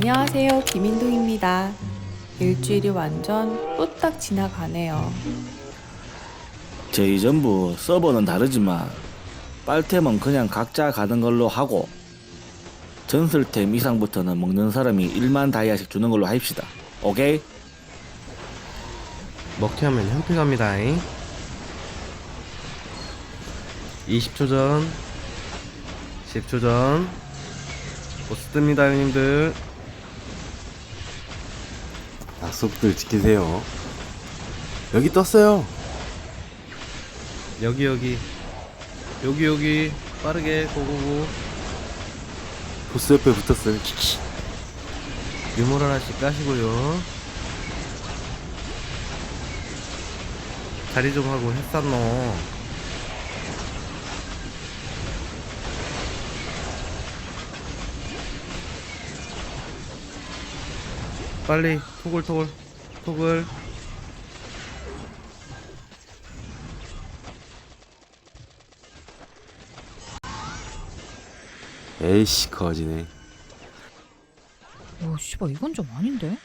안녕하세요. 김인동입니다. 일주일이 완전 후딱 지나가네요. 저희 전부 서버는 다르지만 빨템은 그냥 각자 가는 걸로 하고 전설템 이상부터는 먹는 사람이 1만 다이아씩 주는 걸로 합시다. 오케이? 먹튀 하면 현피 갑니다. 20초 전, 10초 전, 보스 뜹니다, 형님들. 약속들 지키세요. 여기 떴어요. 여기, 여기. 여기, 여기. 빠르게, 고고고. 보스 옆에 붙었어요. 유물 하나씩 까시고요. 자리 좀 하고 했었노. 빨리 토글 토글 토글 에이씨 거지네. 오, 씨발 이건 좀 아닌데?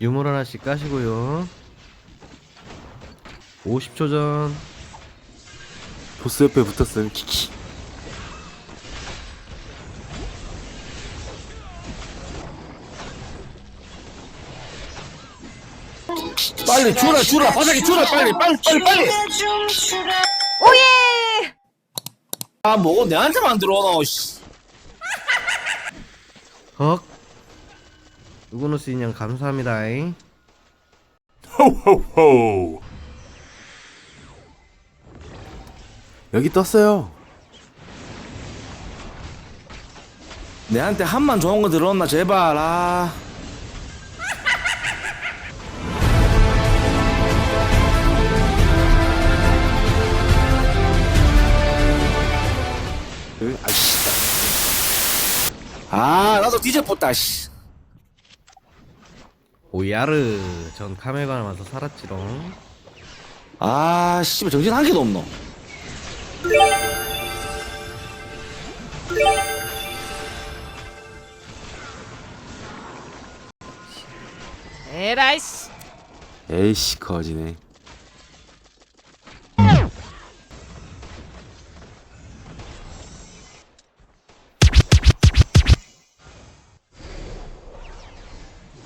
유물 하나씩 까시고요. 50초 전 보스 옆에 붙었어요. 키키. 빨리 주라 주라 바닥에 주라 빨리 빨리 빨리 빨리 오예! 아 뭐고 내한테만 들어오노 씨. 헉 우구누스 인형 감사합니다. 여기 떴어요. 내한테 한만 좋은 거 들어온나 제발 아 아씨. 아 나도 뒤져봤다 씨. 오야르 전 와서 살았지롱. 아 씨발 정신 한 개도 없노 에라이씨! 에이씨 거지네.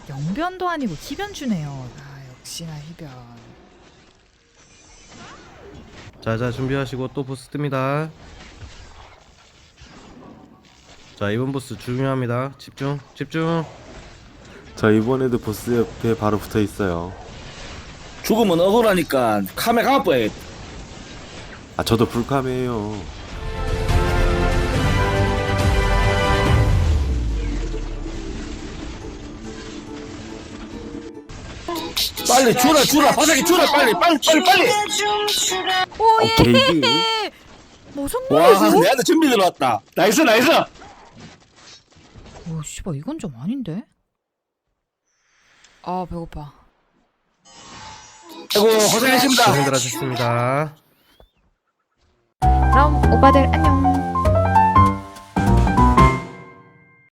영변도 아니고 희변 주네요. 아, 역시나 희변. 자자 준비하시고 또 보스 뜹니다. 자 이번 보스 중요합니다. 집중 집중. 저 이번에도 보스 옆에 바로 붙어 있어요. 죽으면 억울하니까 카메 감아봐야겠다 아 저도 불감해요. 빨리 주라 주라 바닥에 주라 빨리 빨리 빨리 빨리 오케이. 예! 무슨 와 말이지? 내한테 준비 들어왔다 나이스 나이스 오, 씨발 이건 좀 아닌데? 아, 배고파. 아이고 고생하셨습니다 고생들 하셨습니다. 그럼 오빠들 안녕.